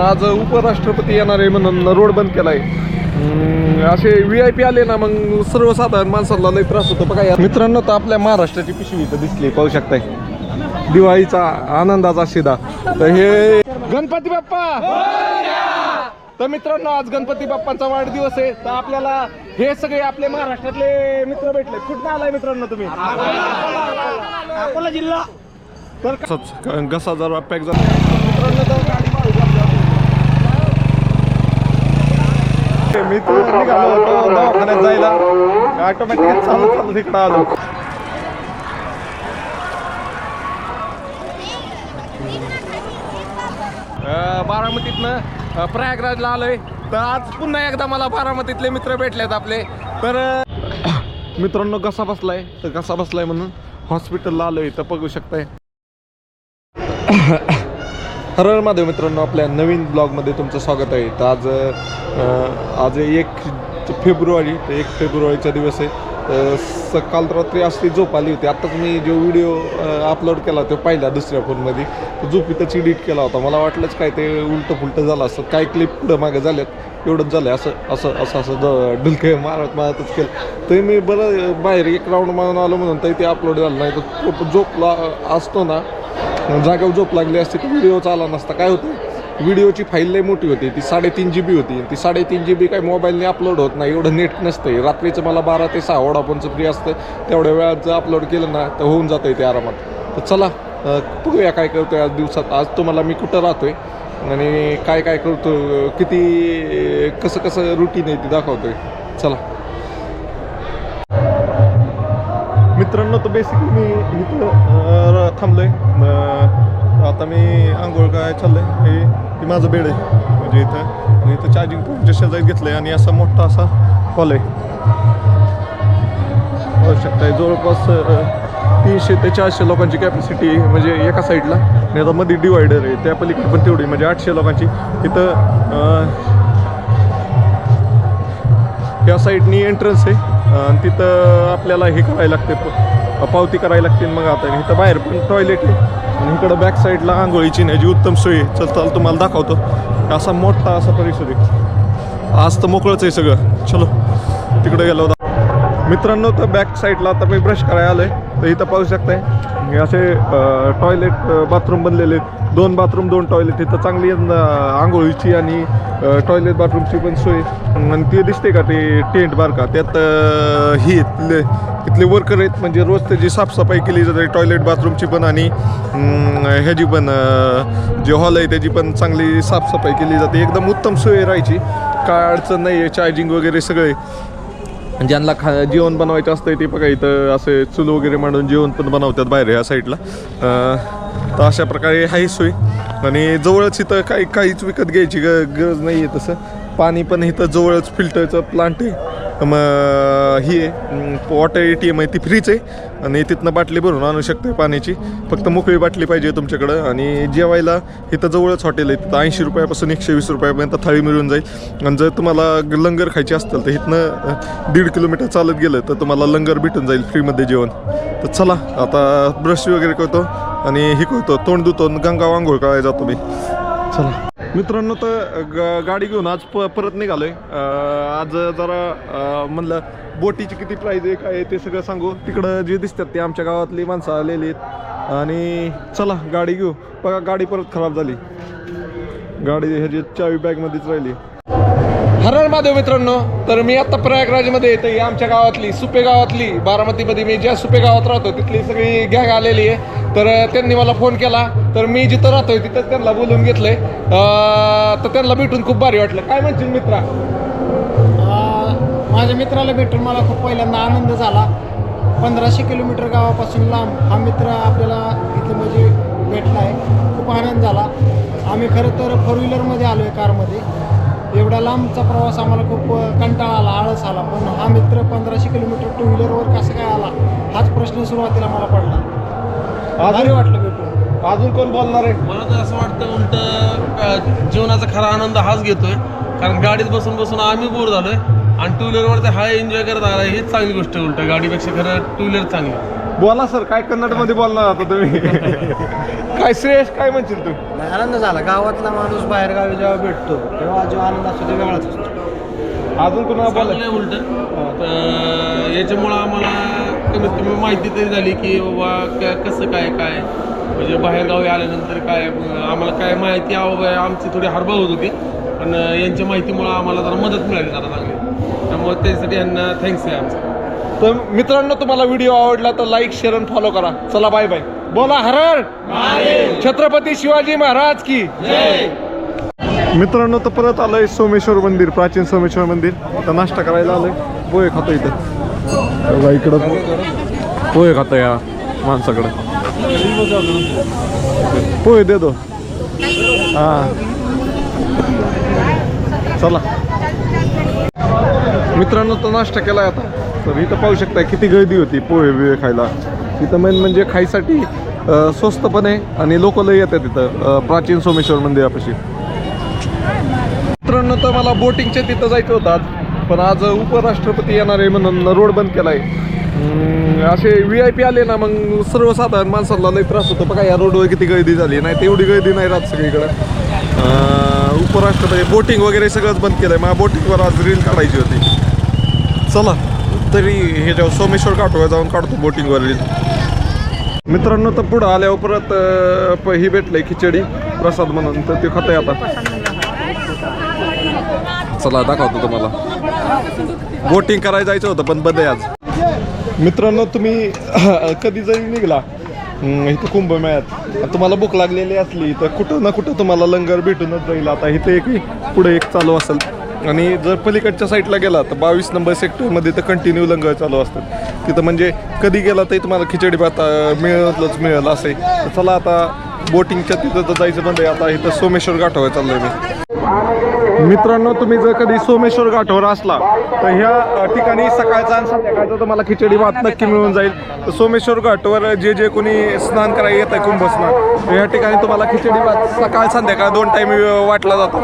आज उपराष्ट्रपती येणार आहे म्हणून रोड बंद केला आहे असे व्ही आय पी आले ना मग सर्वसाधारण माणसाला लई त्रास होतो बघा. यार. मित्रांनो तर आपल्या महाराष्ट्राची पिशवी इथं दिसली पाहू शकताय. दिवाळीचा आनंदाचा शिदा. तर हे गणपती बाप्पा! तर मित्रांनो आज गणपती बाप्पांचा वाढदिवस आहे. तर आपल्याला हे सगळे आपले महाराष्ट्रातले मित्र भेटले. कुठं आलाय मित्रांनो तुम्ही? अकोला जिल्हा. तर घसा जर पॅक झाला. मित्रांनो तर गाडी पाहू शकता. मी तर निघालो होतो दवाखान्यात जायला. ऑटोमॅटिक चालत चालत इकडं आलो. अं, बारामतीतनं प्रयागराजला आलोय. तर आज पुन्हा एकदा मला बारामतीतले मित्र भेटलेत आपले. तर मित्रांनो कसा बसलाय? तर कसा बसलाय म्हणून हॉस्पिटलला आलोय तर बघू शकताय. हरळ महादेव मित्रांनो आपल्या नवीन ब्लॉगमध्ये तुमचं स्वागत आहे. तर आज आज एक फेब्रुवारी तर एक फेब्रुवारीचा दिवस आहे. सकाल सकाळ रात्री असली झोप आली होती. आत्ताच मी जो व्हिडिओ अपलोड केला तो पाहिला दुसऱ्या फोनमध्ये. तो झोपीतच एडिट केला होता. मला वाटलंच काय ते उलटं फुलटं झालं असं काय क्लिप पुढं मागे झाल्यात. एवढंच झालं असं असं असं असं ज- ढुलके मारत मारतच केलं. तरी मी बरं बाहेर एक राऊंड मारून आलो म्हणून तरी ते अपलोड झालं नाही. तर झोपला असतो ना जागेवर झोप लागली असते तर व्हिडिओ आला नसता. काय होतं? व्हिडिओची फाईल लई मोठी होती. ती साडेतीन जी बी होती ती साडेतीन जी बी काय मोबाईलने अपलोड होत नाही. एवढं नेट नसतं रात्रीचं मला बारा ते सहा वडाफोनचं फ्री असतं तेवढ्या वेळात जर अपलोड केलं ना तर होऊन जातं ते आरामात. तर चला बघूया काय करतो आज दिवसात. आज तुम्हाला मी कुठं राहतोय आणि काय काय करतो किती कसं कसं रुटीन आहे ते दाखवतोय. चला. मित्रांनो तर बेसिकली मी इथं थांबलो आहे आता मी आंघोळ काय चाललं आहे हे माझं बेड आहे. म्हणजे इथं आणि इथं चार्जिंग पॉईंटच्या शेजारी आहे आणि असा मोठा असा हॉल आहे. होऊ शकता जवळपास तीनशे ते चारशे लोकांची कॅपॅसिटी म्हणजे एका साईडला आणि आता मध्ये डिवायडर आहे त्या पलीकडे पण तेवढी म्हणजे आठशे लोकांची. इथं या साईडनी एंट्रन्स आहे. आणि तिथं आपल्याला हे करायला लागते पावती करायला लागते मग आता. इथं बाहेर पण टॉयलेट आहे. आणि इकडं बॅक साईडला आंघोळीची न्यायची उत्तम सोय चल चल तुम्हाला दाखवतो. असा मोठा असा परिसर आहे. आज तर मोकळंच आहे सगळं. चलो तिकडे गेलो होता मित्रांनो तर बॅक साईडला आता मी ब्रश करायला आहे तर इथं पाहू शकताय. असे टॉयलेट बाथरूम बनलेले आहेत. दोन बाथरूम दोन टॉयलेट इथं चांगली आंघोळीची आणि टॉयलेट बाथरूमची पण सोय. आणि ते दिसते का ते टेंट बार का? त्यात ही इथले इथले वर्कर आहेत. म्हणजे रोज त्याची साफसफाई केली जाते टॉयलेट बाथरूमची पण आणि ह्याची पण जे हॉल आहे त्याची पण चांगली साफसफाई केली जाते. एकदम उत्तम सोय राहायची. काय अडचण नाही आहे चार्जिंग वगैरे सगळे. ज्यांना खा जेवण बनवायचं असतं ते बघा इथं असे चूल वगैरे मांडून जेवण पण बनवतात बाहेर ह्या साईडला तर अशा प्रकारे आहे सोय. आणि जवळच इथं काही काहीच विकत घ्यायची ग गरज नाही आहे तसं. पाणी पण इथं जवळच फिल्टरचं प्लांट आहे. मग ही आहे वॉटर ए टी एम आहे ती फ्रीच आहे. आणि तिथनं बाटली भरून आणू शकते पाण्याची. फक्त मोकळी बाटली पाहिजे तुमच्याकडं. आणि जेवायला इथं जवळच हॉटेल आहे. तिथं ऐंशी रुपयापासून एकशे वीस रुपयापर्यंत थाळी मिळून जाईल. आणि जर तुम्हाला लंगर खायची असतील तर इथनं दीड किलोमीटर चालत गेलं तर तुम्हाला लंगर भेटून जाईल फ्रीमध्ये जेवण. तर चला आता ब्रश वगैरे करतो. आणि हे करतो तोंड धुतो गंगा वांघोळ करायला जातो मी. चला. मित्रांनो तर ग गाडी घेऊन आज प परत निघालोय. आहे आज जरा म्हणलं बोटीची किती प्राईज आहे काय आहे ते सगळं सांगू. तिकडं जे दिसतात ते आमच्या गावातली माणसं आलेली आहेत. आणि चला गाडी घेऊ. बघा गाडी परत खराब झाली. गाडी ह्याची चावी बॅगमध्येच राहिली. हरण महादेव मित्रांनो तर मी आत्ता प्रयागराजमध्ये येते आमच्या गावातली सुपे गावातली बारामतीमध्ये मी ज्या सुपे गावात राहतो तिथली सगळी गॅग आलेली आहे. तर त्यांनी मला फोन केला. तर मी जिथं राहतोय तिथं त्यांना बोलून घेतलंय. तर त्यांना भेटून खूप भारी वाटलं. काय म्हणतील मित्रा? माझ्या मित्राला भेटून मला खूप पहिल्यांदा आनंद झाला. पंधराशे किलोमीटर गावापासून लांब हा मित्र आपल्याला इथे म्हणजे भेटला आहे खूप आनंद झाला. आम्ही खरं तर फोर व्हीलरमध्ये आलो आहे कारमध्ये एवढा लांबचा प्रवास आम्हाला खूप कंटाळा आला आळस आला. पण हा मित्र पंधराशे किलोमीटर टू व्हीलरवर कसं काय आला हाच प्रश्न सुरुवातीला मला पडला. अजून वाटलं भेटून अजून कोण बोलणार आहे? मला तर असं वाटतं उलट जीवनाचा खरा आनंद हाच घेतोय. कारण गाडीत बसून बसून आम्ही बोर झालोय आणि टू व्हीलरवर हा एन्जॉय करत आला हीच चांगली गोष्ट आहे उलट. गाडीपेक्षा खरं टू व्हीलर चांगली. बोला सर काय कन्नडमध्ये बोलणार आता तुम्ही? काय श्रेयश काय म्हणशील तू? आनंद झाला. गावातला माणूस बाहेर गावी जेव्हा भेटतो तेव्हा जो आनंद असतो ते वेगळाच असतो. अजून कुणाला बोलाय चांगलं उलट. याच्यामुळं आम्हाला कमीत कमी माहिती तरी झाली की बाबा कसं काय काय? म्हणजे बाहेरगावी आल्यानंतर काय आम्हाला काय माहिती आमची थोडी हरबळ होत होती. पण यांच्या माहितीमुळं आम्हाला जरा मदत मिळाली जरा चांगली. त्यामुळे त्यासाठी यांना थँक्स आहे आमचं. तर मित्रांनो तुम्हाला व्हिडिओ आवडला तर लाईक शेअर आणि फॉलो करा. चला बाय बाय बोला हरर छत्रपती शिवाजी महाराज की. मित्रांनो तर परत आलंय सोमेश्वर मंदिर प्राचीन सोमेश्वर मंदिर. तर नाश्ता करायला आलोय. पोहे खातो इथं. बघा इकडं पोहे खाता या माणसाकडं. पोहे देतो हां हा. चला. मित्रांनो तो नाश्ता केला आता. तर इथं पाहू शकता किती गर्दी होती पोहे बिहे खायला. इथं मेन म्हणजे खायसाठी स्वस्तपणे स्वस्त पण आहे आणि लोक लय येतात तिथं प्राचीन सोमेश्वर मंदिरापाशी. मित्रांनो तर मला बोटिंगच्या तिथं जायचं होतं आज. पण आज उपराष्ट्रपती येणार आहे म्हणून रोड बंद केला आहे असे व्ही आय पी आले ना मग सर्वसाधारण माणसाला लई त्रास होतो. बघा या रोडवर किती गर्दी झाली. नाही तेवढी गर्दी नाही राहत सगळीकडं. उपराष्ट्रपती बोटिंग वगैरे सगळंच बंद केलं आहे मला बोटिंगवर आज रील काढायची होती. चला तरी हे जेव्हा सोमेश्वर घाटवर जाऊन काढतो बोटिंगवर रील मित्रांनो तर पुढं आल्यावर परत प- ही भेटलंय खिचडी प्रसाद म्हणून. तर ते खाताय आता. चला दाखवतो तुम्हाला. बोटिंग करायला जायचं होतं पण बंद आहे आज. मित्रांनो तुम्ही कधी जरी निघला इथं कुंभमेळ्यात तुम्हाला भूक लागलेली असली तर कुठं ना कुठं तुम्हाला लंगर भेटूनच जाईल. आता इथे एक पुढे एक चालू असेल. आणि जर पलीकडच्या साईडला गेला तर बावीस नंबर सेक्टरमध्ये तर कंटिन्यू लंगर चालू असतात. तिथं म्हणजे कधी गेला तरी तुम्हाला खिचडी भात मिळतलंच मिळतच मिळेल असे तर चला आता बोटिंगच्या तिथं तर जायचं बंद आहे. आता इथं सोमेश्वर घाटावर आहे मी. मित्रांनो तुम्ही जर कधी सोमेश्वर घाटावर असला तर ह्या ठिकाणी सकाळचा आणि संध्याकाळचा तुम्हाला खिचडी भात नक्की मिळून जाईल. तर सोमेश्वर घाटावर जे जे कोणी स्नान करायला येत आहे कुंभ स्नान ह्या ठिकाणी तुम्हाला खिचडी भात सकाळ संध्याकाळ दोन टाईम वाटला जातो.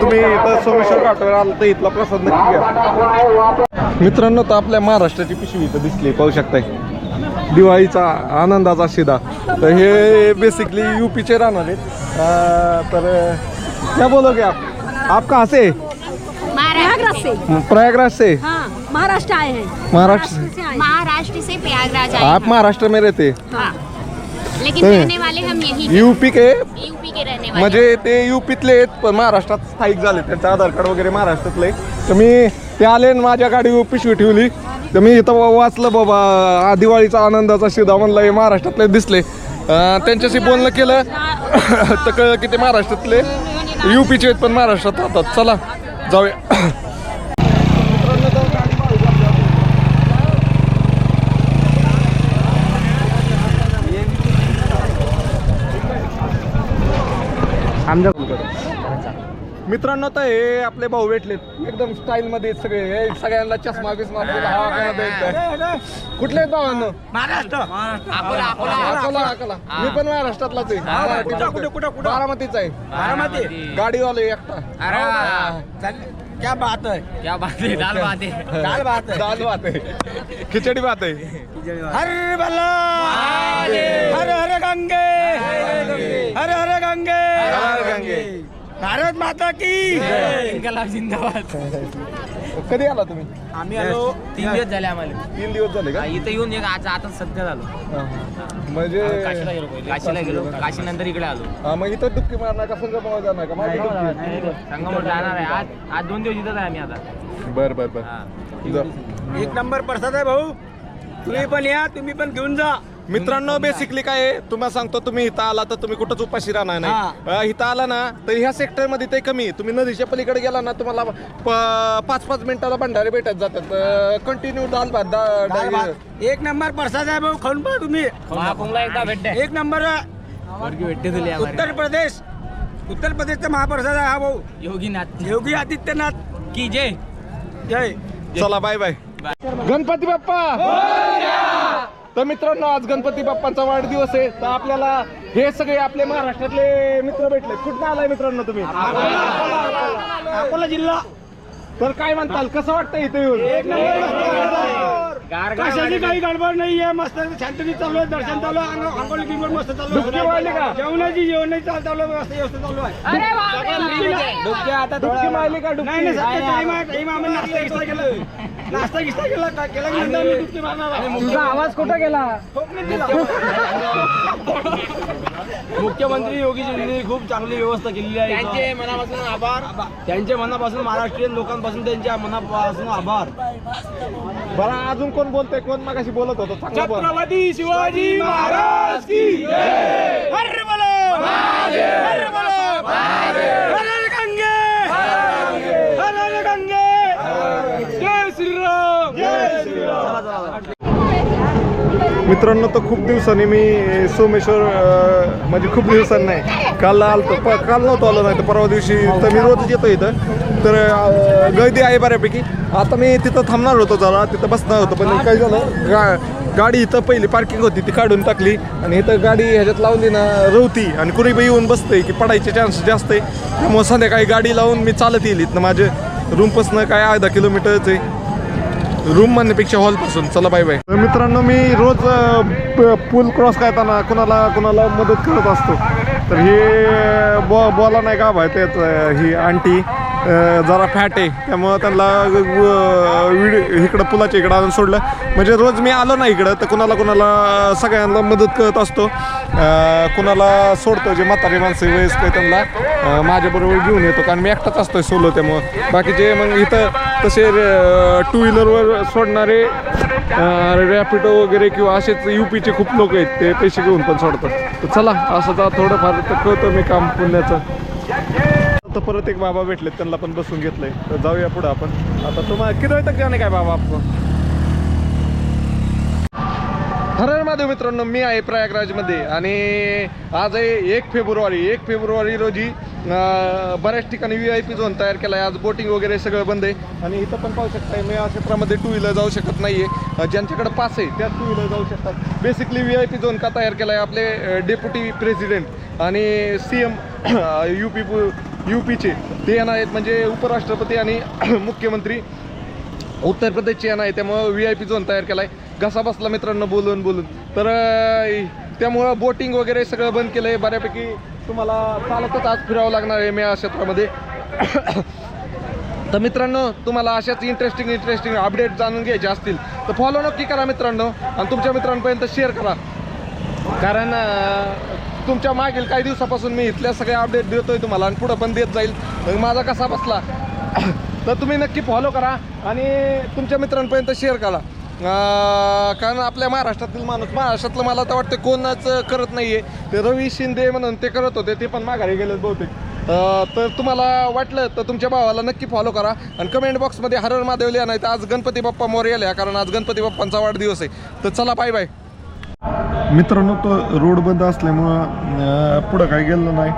तुम्ही इथं सोमेश्वर घाटावर आला तर इथला प्रसाद नक्की घ्या. मित्रांनो तर आपल्या महाराष्ट्राची पिशवी इथं दिसली पाहू शकताय. दिवाळीचा आनंदाचा शिदा. तर हे बेसिकली यूपीचे राहणार आहेत. तर क्या बोलोगे आप आप कहाँ से? प्रयागराज से। प्रयागराज से? हाँ महाराष्ट्र आए हैं। महाराष्ट्र से। आए हैं। महाराष्ट्र से प्रयागराज आए आप महाराष्ट्र में रहते? हाँ। लेकिन तो- रहने वाले हम यही यूपी के? यूपी के रहने वाले। म्हणजे ते युपीतले आहेत पण महाराष्ट्रात स्थायिक झाले. त्यांचं आधार कार्ड वगैरे महाराष्ट्रातले तर मी ते आले आणि माझ्या गाडीवर पिशवी ठेवली. तर मी इथं वा- वाचलं बाबा दिवाळीचा आनंदाचा शिदा म्हणलं हे महाराष्ट्रातले दिसले. अं, त्यांच्याशी बोलणं केलं. तर कळलं की ते महाराष्ट्रातले. युपीचे आहेत पण महाराष्ट्रात राहतात चला जाऊया. मित्रांनो तर हे आपले भाऊ भेटलेत. एकदम स्टाईल मध्ये सगळे. हे सगळ्यांना चष्मा बिस्मा. कुठले आहेत भावांनो? अकोला अकोला. मी पण महाराष्ट्रातलाच आहे. बारामतीचा आहे. गाडीवाले एकटा. क्या बात है क्या बात है दाल बात है दाल बात है दाल बात आहे. खिचडी बात आहे. हर बल्ला. हर हर गंगे. हर हर गंगे. हर गंगे. भारत माता की इन्कलाब जिंदाबाद. कधी आला तुम्ही? आम्ही आलो तीन दिवस झाले आम्हाला. तीन दिवस झाले का? इथं येऊन एक आज आता सध्या झालो. म्हणजे काशीला गेलो पहिले. काशीला गेलो. काशी नंतर इकडे आलो. हा, मग इथं डुक्की मारणार का संगमावर जाणार का? जाणार आहे. आज आज दोन दिवस इथंच आहे आम्ही आता. बर बर बर. हा. जा. एक नंबर प्रसाद आहे भाऊ. तुम्ही पण या तुम्ही पण घेऊन जा. मित्रांनो बेसिकली काय आहे तुम्हाला सांगतो तुम्ही इथं आला तर तुम्ही कुठंच उपाशी राहणार नाही. अं, इथं आला ना तर ह्या सेक्टरमध्ये ते कमी आहे. तुम्ही नदीच्या पलीकडे गेला ना तुम्हाला प- पाच पाच मिनिटाला भंडारे भेटत जातात. कंटिन्यू दाल भात दा- दाल डाळ- भात. एक नंबर प्रसाद आहे भाऊ खाऊन पहा तुम्ही. महाकुंभला एकदा भेटते. एक नंबर. भेटते तुला. उत्तर प्रदेश. उत्तर प्रदेशचा महाप्रसाद आहे हा भाऊ. योगीनाथ. योगी आदित्यनाथ. की जय. जय. चला बाय बाय गणपती बाप्पा. तर मित्रांनो आज गणपती बाप्पांचा वाढदिवस आहे. तर आपल्याला हे सगळे आपले महाराष्ट्रातले मित्र भेटले. कुठं आलाय मित्रांनो तुम्ही? अकोला जिल्हा. तर काय म्हणताल? कसं वाटतं इथे येऊन? कशाची काही गडबड नाही आहे मस्त शांततेत चालू आहे दर्शन चालू आहे. अंघोळ बिंघोळ मस्त चालू आहे. जेवणाची जेवणाची चाल चालू आहे व्यवस्था व्यवस्था चालू आहे. नाही नाही सध्या टाइम आहे टाइम आम्ही नाश्ता केला. नाश्ता गिस्ता केला का- केला की नंतर आम्ही डुबकी मारणार आहोत. तुझा आवाज कुठं गेला? दिला. मुख्यमंत्री योगीजींनी खूप चांगली व्यवस्था केलेली आहे त्यांचे मनापासून आभार. त्यांचे मनापासून महाराष्ट्रीयन लोकांपासून त्यांच्या मनापासून आभार. बरं अजून कोण बोलतंय? कोण मागाशी बोलत होतं? चांगलं बोल. छत्रपती शिवाजी महाराज की जय हर बोलो हर बोलो हर हर गंगे हर हर गंगे जय श्रीराम जय श्रीराम मित्रांनो तर खूप दिवसांनी मी सोमेश्वर म्हणजे खूप दिवसांनी नाही काल आलतो. प काल नव्हतो आलो नाही तर परवा दिवशी तर मी रोजच येतो इथं. तर गर्दी आहे बऱ्यापैकी. आता मी तिथं थांबणार होतो जरा तिथं बसणार होतो पण काय झालं गा गाडी इथं पहिली पार्किंग होती ती काढून टाकली. आणि इथं गाडी ह्याच्यात लावली ना रवती. आणि कुणी बी येऊन बसतंय की पडायचे चान्स जास्त आहे. त्यामुळे संध्याकाळी गाडी लावून मी चालत येईल इथनं. माझे रूमपासनं काय अर्धा किलोमीटरच आहे. रूम म्हणण्यापेक्षा हॉलपासून चला बाय बाय मित्रांनो मी रोज प- पूल क्रॉस करताना कुणाला कुणाला मदत करत असतो. तर हे बॉ बॉला नाही का भाई तेच ही आंटी जरा फॅट आहे. त्यामुळं त्यांना विड इकडं पुलाच्या इकडं आणून सोडलं. म्हणजे रोज मी आलो ना इकडं तर कुणाला कुणाला सगळ्यांना मदत करत असतो. कुणाला सोडतो जे म्हातारी माणसं वयस्क त्यांना माझ्याबरोबर घेऊन येतो. कारण मी एकटाच असतोय सोलो त्यामुळं. बाकीचे मग इथं तसे टू व्हीलरवर सोडणारे रॅपिडो वगैरे किंवा असेच यू पीचे खूप लोक आहेत ते पैसे घेऊन पण सोडतात. तर चला असं जा थोडंफार तर कळतं मी काम पुण्याचं. तर परत एक बाबा भेटलेत त्यांना पण बसून घेतलंय. तर जाऊया पुढं आपण. आता तुम्हाला किती वेळ तक जाणे काय बाबा आपण हर हर महादेव मित्रांनो मी आहे प्रयागराजमध्ये. आणि आज आहे एक फेब्रुवारी. एक फेब्रुवारी रोजी बऱ्याच ठिकाणी व्ही आय पी झोन तयार केला आहे आज बोटिंग वगैरे सगळं बंद आहे. आणि इथं पण पाहू शकता मी या क्षेत्रामध्ये टू व्हीलर जाऊ शकत नाही आहे ज्यांच्याकडे पास आहे त्या टू व्हीलर जाऊ शकतात. Basically V I P zone का तयार केला आहे आपले डेप्युटी प्रेसिडेंट आणि C M U P U पीचे ते येणार आहेत म्हणजे उपराष्ट्रपती आणि मुख्यमंत्री. उत्तर प्रदेशची आहे त्यामुळं व्ही आय पी झोन तयार केला आहे घसा बसला मित्रांनो बोलून बोलून. तर त्यामुळं बोटिंग वगैरे सगळं बंद केलं आहे बऱ्यापैकी तुम्हाला चालतच आज फिरावं लागणार आहे मी या क्षेत्रामध्ये. तर मित्रांनो तुम्हाला अशाच इंटरेस्टिंग इंटरेस्टिंग अपडेट जाणून घ्यायचे असतील तर फॉलो नक्की करा मित्रांनो आणि तुमच्या मित्रांपर्यंत शेअर करा. कारण तुमच्या मागील काही दिवसापासून मी इथल्या सगळ्या अपडेट देतोय तुम्हाला आणि पुढं पण देत जाईल. मग माझा कसा बसला? तर तुम्ही नक्की फॉलो करा आणि तुमच्या मित्रांपर्यंत शेअर करा. कारण आपल्या महाराष्ट्रातील माणूस महाराष्ट्रातलं मला तर वाटतं कोणच करत नाही आहे ते रवी शिंदे म्हणून ते करत होते ते पण माघारी गेलेत बहुतेक. तर तुम्हाला वाटलं तर तुमच्या भावाला नक्की फॉलो करा आणि कमेंट बॉक्समध्ये हरर महादेव लिहा नाही तर आज गणपती बाप्पा मोर लिहा कारण आज गणपती बाप्पांचा वाढदिवस आहे. तर चला बाय बाय मित्रांनो तो रोड बंद असल्यामुळं पुढं काही गेलं नाही.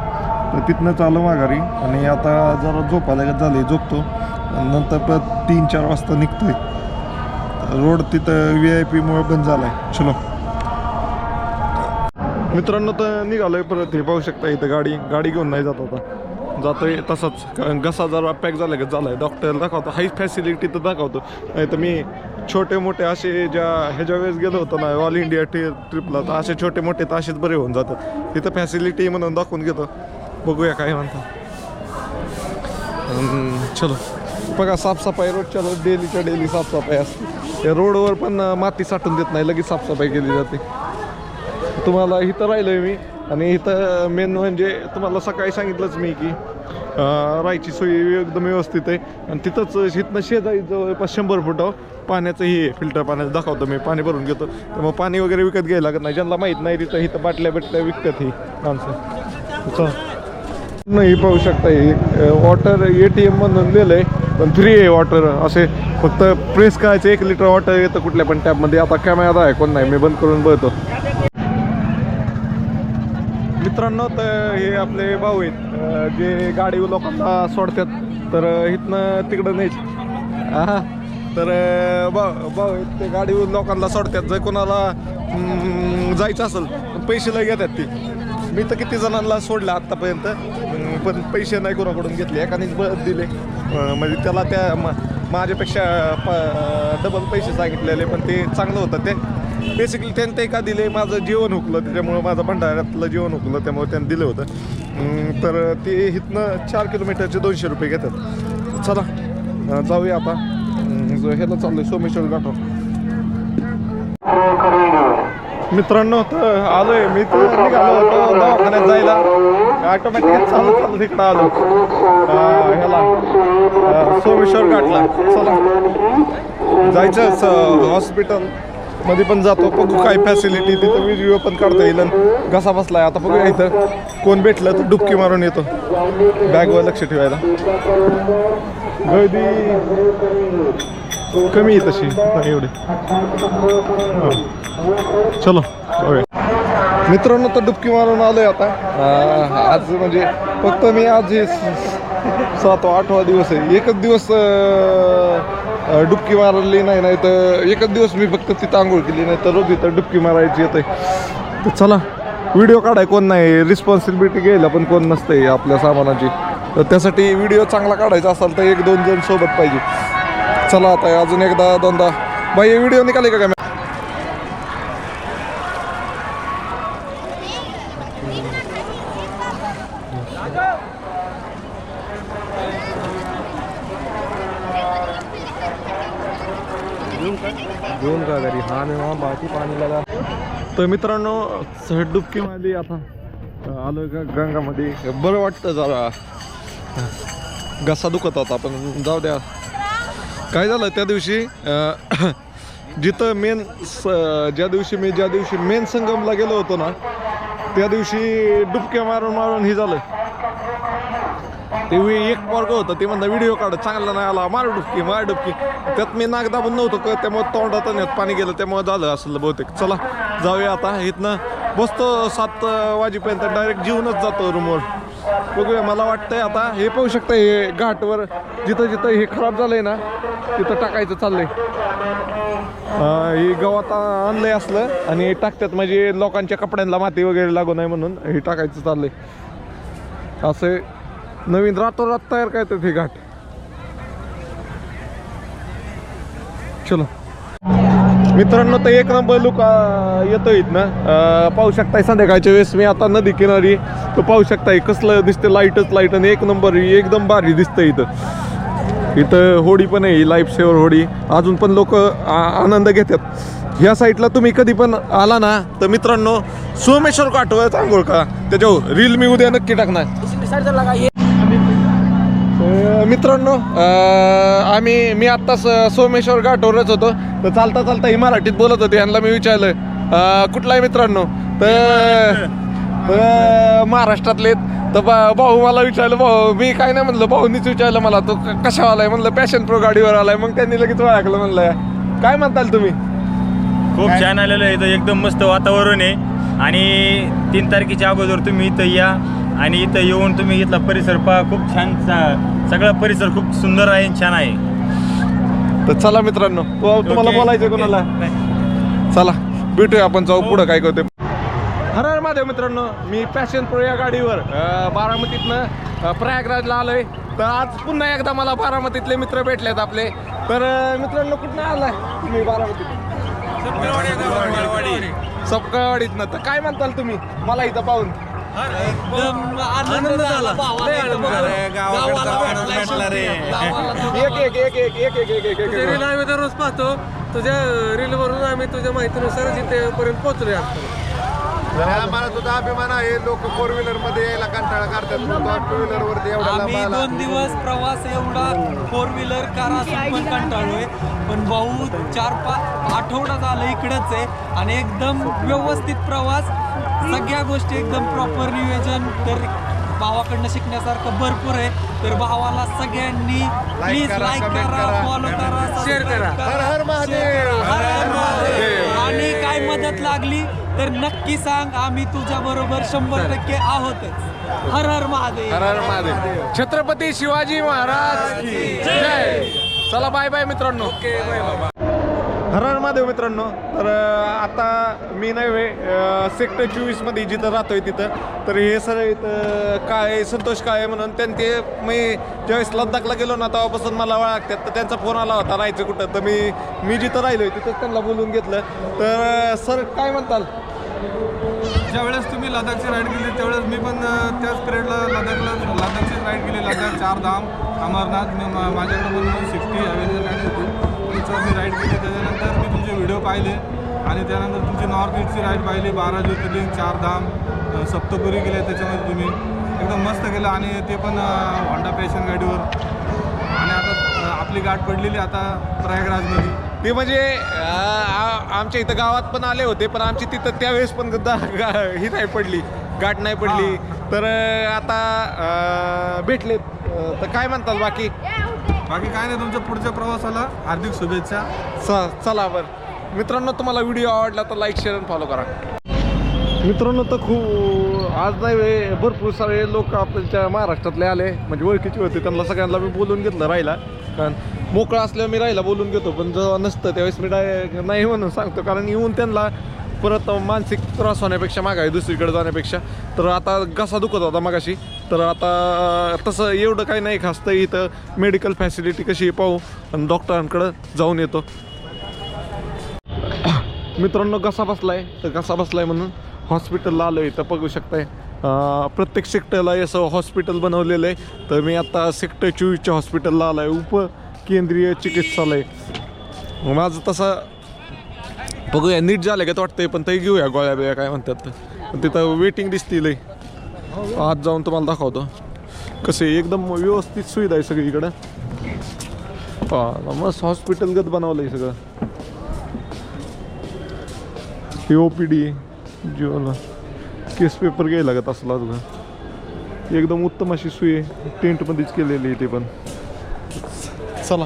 तर तिथनं चालू माघारी आणि आता जरा झोपायला झाली झोपतो. आणि नंतर परत तीन चार वाजता निघतोय. रोड तिथं व्ही आय पीमुळे बंद झालाय. चलो. मित्रांनो तर निघालोय परत. हे पाहू शकता इथं गाडी. गाडी घेऊन नाही जात आता. जातोय तसंच. कारण घसा जरा पॅक झाला का झालाय. डॉक्टर दाखवतो. हाई फॅसिलिटी तर दाखवतो. नाही तर मी छोटे मोठे असे ज्या ह्याच्या वेळेस गेलो होतो ना ऑल इंडिया टी ट्रिपला तर असे छोटे मोठे तर असेच बरे होऊन जातात. तिथं फॅसिलिटी म्हणून दाखवून घेतो. बघूया काय म्हणतात. चलो. बघा साफसफाई रोजच्या रोज डेलीच्या डेली साफसफाई असते. त्या रोडवर पण माती साठून देत नाही लगेच साफसफाई केली जाते. तुम्हाला इथं राहिलो आहे मी आणि इथं मेन म्हणजे तुम्हाला सकाळी सांगितलंच मी की राहायची सोय एकदम व्यवस्थित आहे. आणि तिथंच इथनं शेजारी जवळपास शंभर फुटावर पाण्याचं हे आहे, फिल्टर पाण्याचं दाखवतो मी पाणी भरून घेतो. मग पाणी वगैरे विकत घ्यायला लागत नाही. ज्यांना माहीत नाही तिथं इथं बाटल्या बिटल्या विकतात ही माणसं. नाही पाहू शकता. हे वॉटर ए टी एम दिलं आहे पण फ्री आहे वॉटर असे फक्त प्रेस करायचं एक लिटर वॉटर येतं कुठल्या पण टॅपमध्ये आता कॅमेरा आहे कोण नाही. मी बंद करून बघतो. मित्रांनो तर हे आपले भाऊ आहेत. जे गाडी लोकांना सोडतात तर इथनं तिकडं नाहीच हा तर भाऊ भाऊ आहेत ते गाडी लोकांना सोडतात. जर कोणाला जायचं असेल तर पैसे लय घेतात ती. मी तर किती जणांना सोडलं आत्तापर्यंत पण पैसे नाही कोणाकडून घेतले एकानेच बळत दिले. म्हणजे त्याला त्या मा माझ्यापेक्षा प डबल पैसे सांगितलेले पण ते चांगलं होतं. ते बेसिकली त्यांनी ते का दिले माझं जीवन हुकलं त्याच्यामुळं माझं भंडाऱ्यातलं जीवन हुकलं त्यामुळे त्यांनी दिलं होतं. तर ते इथनं चार किलोमीटरचे दोनशे रुपये घेतात. चला जाऊया आता ह्याला चाललं आहे सोमेश्वर घाटावर. मित्रांनो तर आलोय. मी तर निघालो होतो दवाखान्यात जायला. ऑटोमॅटिक चालत चालत इकडं आलो. ह्याला सोमेश्वर घाटला. चला. जायचं हॉस्पिटलमध्ये पण जातो. बघू काय फॅसिलिटी तिथं. व्हिडिओ पण काढता येईल. आणि घसा बसलाय. आता बघूया इथं कोण भेटलं तर डुबकी मारून येतो. बॅगवर लक्ष ठेवायला. गर्दी. कमी आहे तशी एवढी. चलो मित्रांनो तर डुबकी मारून आलोय आता. आज म्हणजे फक्त मी आज हे स- सातवा आठवा दिवस आहे. एकच दिवस डुबकी मारली नाही नाही तर एकच दिवस मी फक्त तिथं आंघोळ केली नाही तर रोज इथं डुबकी मारायची येते तर चला व्हिडिओ काढाय कोण नाही रिस्पॉन्सिबिलिटी घ्यायला पण कोण नसते आपल्या सामानाची. तर त्यासाठी व्हिडिओ चांगला काढायचा असेल तर एक दोन जण सोबत पाहिजे. चला आता अजून एकदा दोनदा. बाई व्हिडिओ निघाले का काय घेऊन का घरी? हा मी वहाँ बाकी पाणी लगा. तर मित्रांनो सहज डुबकी मारली आता आलो का गंगामध्ये. बरं वाटतं जरा. घसा दुखत होता पण जाऊ द्या. काय झालं त्या दिवशी जिथं मेन ज्या दिवशी मी ज्या दिवशी मेन संगमला गेलो होतो ना त्या दिवशी डुबक्या मारून मारून हे झालं. ते एक मार्ग होतं ते म्हणता व्हिडिओ काढ चांगला नाही आला मार डुबकी मार डुबकी. त्यात मी नाक दाबून नव्हतो का त्यामुळे तोंडात आणि पाणी गेलं त्यामुळे झालं असलं बहुतेक. चला जाऊया आता इथनं बसतो सात वाजेपर्यंत डायरेक्ट जीवनच जातो रूमवर बघूया मला वाटतंय आता हे पाहू शकता हे घाटवर जिथं जिथं हे खराब झालंय ना तिथं टाकायचं चाललंय. हे गवत आणलंय असलं आणि टाकतात म्हणजे लोकांच्या कपड्यांना माती वगैरे लागू नये म्हणून हे टाकायचं चाललंय. असं नवीन रातोरात तयार करतात हे घाट चलो मित्रांनो तर एक नंबर लुक येतो इथनं. ना पाहू शकताय संध्याकाळच्या वेळेस मी आता नदी किनारी. तर पाहू शकताय कसलं दिसतंय लाईटच लाइट आणि एक नंबर एकदम भारी दिसतं इथं. इथं होडी पण आहे लाईफ सेवर होडी. अजून पण लोक आनंद घेतात. ह्या साईडला तुम्ही कधी पण आला ना तर मित्रांनो सोमेश्वर काठवर आंघोळ का त्याच्यावर रील मी उद्या नक्की टाकणार. मित्रांनो अं, आम्ही मी आत्ताच सोमेश्वर घाटवरच होतो. तर चालता चालता ही मराठीत बोलत होते यांना मी विचारलं अं, कुठला आहे मित्रांनो? तर महाराष्ट्रातले आहेत. तर बा- भाऊ मला विचारलं भाऊ मी काय नाही म्हणलं भाऊनीच विचारलं मला तो क- कशावर आलाय म्हणलं पॅशन प्रो गाडीवर आलाय. मग त्यांनी लगेच ओळखलं म्हणलं काय म्हणताल तुम्ही? खूप छान आलेलं आहे इथं एकदम मस्त वातावरण आहे. आणि तीन तारखेच्या अगोदर तुम्ही इथं या. आणि इथं येऊन तुम्ही इथला परिसर पहा खूप छान सगळा परिसर खूप सुंदर आहे आणि छान आहे. तर चला मित्रांनो तुम्हाला. बोलायचं कोणाला. चला भेटूया आपण जाऊ पुढं काय करते हर हर महादेव मित्रांनो मी पॅशन प्रो या गाडीवर बारामतीतनं प्रयागराजला आलोय. तर आज पुन्हा एकदा मला बारामतीतले मित्र भेटलेत आपले. तर मित्रांनो कुठनं आलाय तुम्ही बारामतीत सपकावाडीतनं तर काय म्हणताल तुम्ही? मला इथं पाहून. आनंद झाला. आम्ही दररोज पाहतो. तुझ्या रीलवरून आम्ही तुझ्या माहितीनुसार जिथेपर्यंत पोहोचलो आहोत मला तुझा अभिमान आहे. लोक फोर व्हीलरमध्ये यायला कंटाळा करतात. टू व्हीलर वरती आम्ही दोन दिवस प्रवास एवढा फोर व्हीलर कार असून पण कंटाळलोय. पण भाऊ चार पाच आठवडा झाला इकडंच आहे. आणि एकदम व्यवस्थित प्रवास. सगळ्या गोष्टी एकदम प्रॉपर नियोजन. तर भावाकडनं शिकण्यासारखं भरपूर आहे. तर भावाला सगळ्यांनी प्लीज लाईक करा फॉलो करा शेअर करा हर हर महादेव. आणि काय मदत लागली तर नक्की सांग आम्ही तुझ्या बरोबर शंभर टक्के आहोतच. हर हर महादेव. हर हर महादेव. छत्रपती शिवाजी महाराज की जय. चला बाय बाय मित्रांनो. हरण महादेव मित्रांनो तर आता मी नाही वे सेक्टर चोवीसमध्ये जिथं राहतोय तिथं. तर हे सर इथं काय संतोष काळे म्हणून त्यांनी ते मी ज्यावेळेस लद्दाखला गेलो ना तेव्हापासून मला ओळखतात तर त्यांचा फोन आला होता राहायचं कुठं? तर मी मी जिथं राहिलो आहे तिथंच त्यांना बोलून घेतलं. तर सर काय म्हणताल? ज्यावेळेस तुम्ही लडाखची राईड केली त्यावेळेस मी पण त्याच पिरियडला लडाखला लडाखची राईड केली लडाख चार धाम अमरनाथ मी माझ्याकडे पण सिफ्टी अवेलेबल राईड होती त्याच्यावर मी राईड केली त्याच्यानंतर व्हिडिओ पाहिले. आणि त्यानंतर तुमची नॉर्थ ईस्टची राईड पाहिली. बारा ज्योतिर्लिंग चार धाम अ, सप्तपुरी गेले त्याच्यामध्ये तुम्ही. एकदम मस्त केलं. आणि ते पण होंडा पॅशन गाडीवर. आणि आता आपली गाठ पडलेली आता प्रयागराजमध्ये. ते म्हणजे आमच्या इथं गावात पण आले होते पण आमची तिथं त्यावेळेस पण ही नाही पडली. गाठ नाही पडली. तर आता अं, तर काय म्हणताल बाकी? बाकी काय नाही तुमच्या पुढच्या प्रवासाला हार्दिक शुभेच्छा. चला बरं. मित्रांनो तुम्हाला व्हिडिओ आवडला तर लाईक शेअर आणि फॉलो करा. मित्रांनो तर खूप आज नाही वे- भरपूर सारे लोक आपल्या महाराष्ट्रातले आले. म्हणजे ओळखीचे होते त्यांना सगळ्यांना मी बोलून घेतलं राहिला कारण मोकळा असल्यावर मी राहिला बोलून घेतो पण जेव्हा नसतं त्यावेळेस मी डाय नाही म्हणून सांगतो. कारण येऊन त्यांना परत मानसिक त्रास होण्यापेक्षा मागाय दुसरीकडे जाण्यापेक्षा तर आता घसा दुखत होता मागाशी. तर आता तसं एवढं काही नाही खास तर इथं मेडिकल फॅसिलिटी कशी पाहू. आणि डॉक्टरांकडं जाऊन येतो. मित्रांनो कसा बसलाय? तर कसा बसलाय म्हणून हॉस्पिटलला आलो आहे तर बघू शकताय प्रत्येक सेक्टरला असं हॉस्पिटल बनवलेलं आहे तर मी आता सेक्टर चोवीसच्या हॉस्पिटलला आलो आहे उपकेंद्रीय चिकित्सालय. माझं तसं बघूया नीट झालं का वाटतंय पण ते घेऊया गोळ्या बिळ्या काय म्हणतात पण तिथं वेटिंग दिसतील आज जाऊन तुम्हाला दाखवतो. कसे एकदम व्यवस्थित सुविधा आहे सगळीकडं. हा मस्त हॉस्पिटलगत बनवलं आहे सगळं. ओ पी डी जीवन केस पेपर घ्यायला लागत असला तुझा एकदम उत्तम अशी सुई टेंटमध्येच केलेली आहे ते पण. चला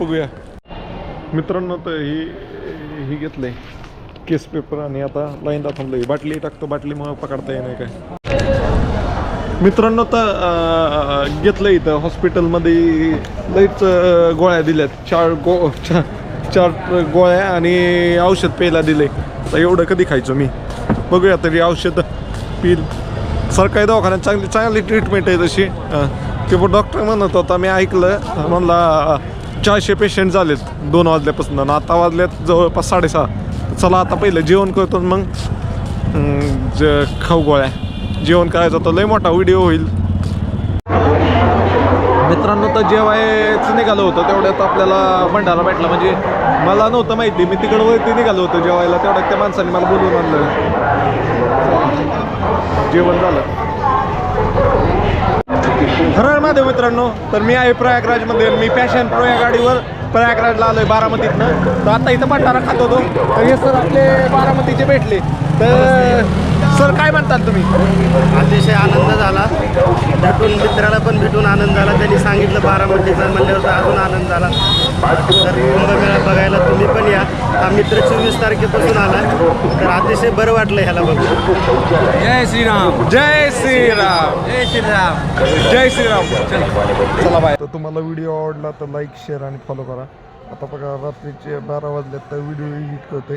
बघूया. मित्रांनो तर ही ही घेतलंय. केस पेपर आणि आता लाईनला थांबलंय बाटली टाकतो मग पकडता येणार काय. मित्रांनो तर घेतलं इथं हॉस्पिटलमध्ये लईच गोळ्या दिल्यात. चार गो चार चार गोळ्या आणि औषध प्यायला दिले. तर एवढं कधी खायचो मी? बघूया तरी औषध पिल. सरकारी दवाखान्यात चांगली चांगली ट्रीटमेंट आहे तशी. ते पण डॉक्टर म्हणत होता मी ऐकलं. म्हणला चारशे पेशंट झालेत. दोन वाजल्यापासून आता वाजल्यात जवळपास साडेसहा. चला आता पहिलं जेवण करतो मग ज खाऊ गोळ्या. जेवण करायचं होतं लय मोठा व्हिडिओ होईल. मित्रांनो तर जेवायचं निघालं होतं तेवढ्यात आपल्याला भंडारा भेटला. म्हणजे मला नव्हतं माहिती मी तिकडं वरती निघालो होतो जेवायला तेवढ्यात त्या माणसाने मला बोलवून आणलं. जेवण झालं. हरळ महादेव मित्रांनो तर मी आहे प्रयागराजमध्ये मी पॅशन प्रो या गाडीवर प्रयागराजला आलोय बारामतीतनं. तर आता इथं भंडारा खात होतो. तर हे सर आपले बारामतीचे भेटले. तर सर काय म्हणतात तुम्ही? अतिशय आनंद झाला. भेटून मित्राला पण भेटून आनंद झाला. त्यांनी सांगितलं बारामतीचा म्हणल्यावर तर अजून आनंद झाला. तर कुंभमेळा बघायला तुम्ही पण या. हा मित्र चोवीस तारखेपासून आला. तर अतिशय बरं वाटलं ह्याला बघून. जय श्रीराम. जय श्रीराम. जय श्रीराम. जय श्रीराम. चला बाय. तर तुम्हाला व्हिडिओ आवडला तर लाईक शेअर आणि फॉलो करा. आता बघा रात्रीचे बारा वाजल्यात तर व्हिडिओ एडिट करते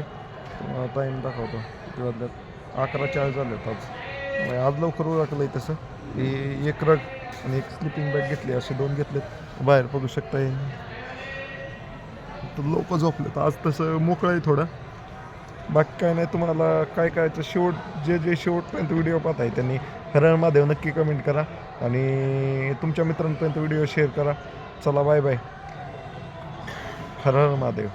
टाईम दाखवतो. किती वाजल्यात अकरा चाळीस आहेत आज. आज लवकर ओळखलं आहे तसं. की एक रग आणि एक स्लिपिंग बॅग घेतली असे दोन घेतलेत. बाहेर बघू शकता लोक झोपलेत. आज तसं मोकळं आहे थोडं. बाकी काय नाही तुम्हाला काय काय शेवट जे जे शेवटपर्यंत व्हिडिओ पाहत आहे त्यांनी हरण महादेव नक्की कमेंट करा. आणि तुमच्या मित्रांपर्यंत व्हिडिओ शेअर करा. चला बाय बाय हर हर महादेव.